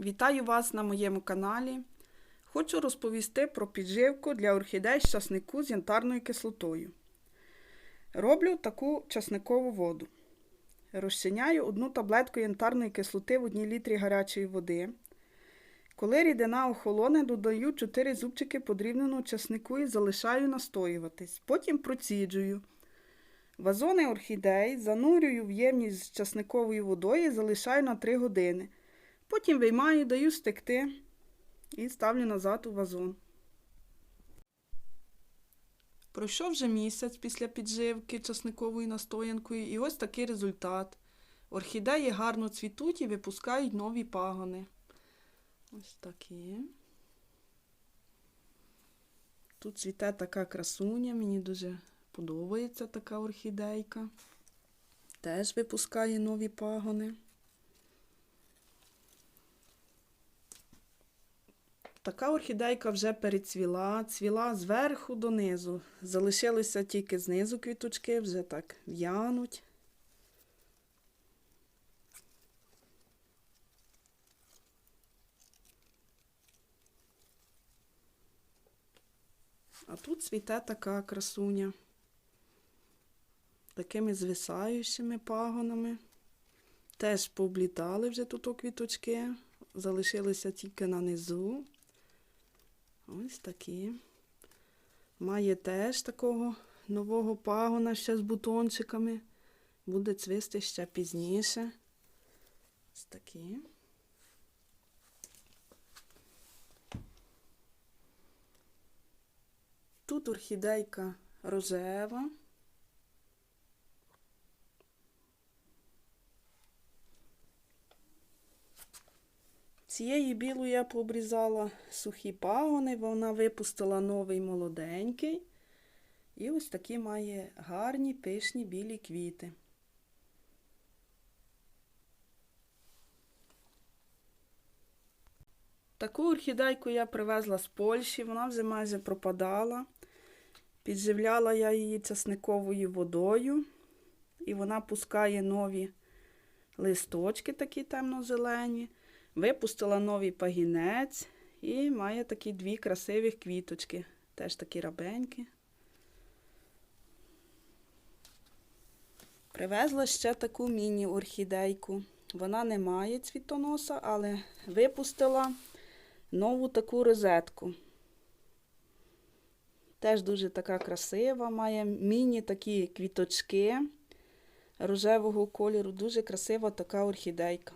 Вітаю вас на моєму каналі. Хочу розповісти про підживку для орхідей з часнику з янтарною кислотою. Роблю таку часникову воду. Розчиняю одну таблетку янтарної кислоти в 1 літрі гарячої води. Коли рідина охолоне, додаю 4 зубчики подрібненого часнику і залишаю настоюватись. Потім проціджую. Вазони орхідей занурюю в ємність з часниковою водою і залишаю на 3 години. Потім виймаю, даю стекти і ставлю назад у вазон. Пройшов вже місяць після підживки часниковою настоянкою, і ось такий результат. Орхідеї гарно цвітуть і випускають нові пагони. Ось такі. Тут цвіте така красуня, мені дуже подобається така орхідейка. Теж випускає нові пагони. Така орхідейка вже перецвіла, цвіла зверху донизу. Залишилися тільки знизу квіточки, вже так в'януть. А тут цвіте така красуня. Такими звисаючими пагонами. Теж пооблітали вже тут квіточки, залишилися тільки на низу. Ось такі. Має теж такого нового пагона ще з бутончиками. Буде цвісти ще пізніше. Ось такі. Тут орхідейка рожева. Цієї білу я пообрізала сухі пагони, вона випустила новий молоденький. І ось такі має гарні пишні білі квіти. Таку орхідейку я привезла з Польщі, вона вже майже пропадала. Підживляла я її часниковою водою, і вона пускає нові листочки, такі темно-зелені. Випустила новий пагінець і має такі дві красиві квіточки. Теж такі рабенькі. Привезла ще таку міні-орхідейку. Вона не має цвітоноса, але випустила нову таку розетку. Теж дуже така красива, має міні такі квіточки рожевого кольору. Дуже красива така орхідейка.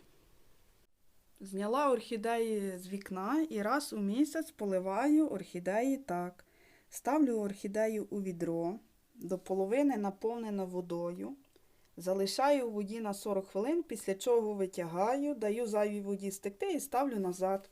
Зняла орхідеї з вікна і раз у місяць поливаю орхідеї так. Ставлю орхідею у відро, до половини наповнено водою. Залишаю у воді на 40 хвилин, після чого витягаю, даю зайвій воді стекти і ставлю назад.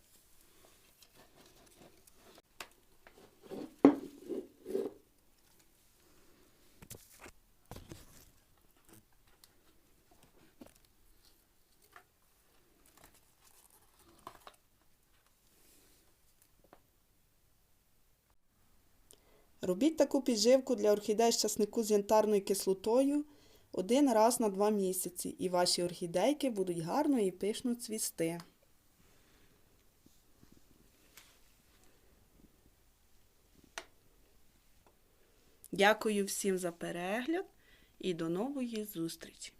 Робіть таку підживку для орхідей з часнику з янтарною кислотою один раз на два місяці, і ваші орхідейки будуть гарно і пишно цвісти. Дякую всім за перегляд і до нової зустрічі!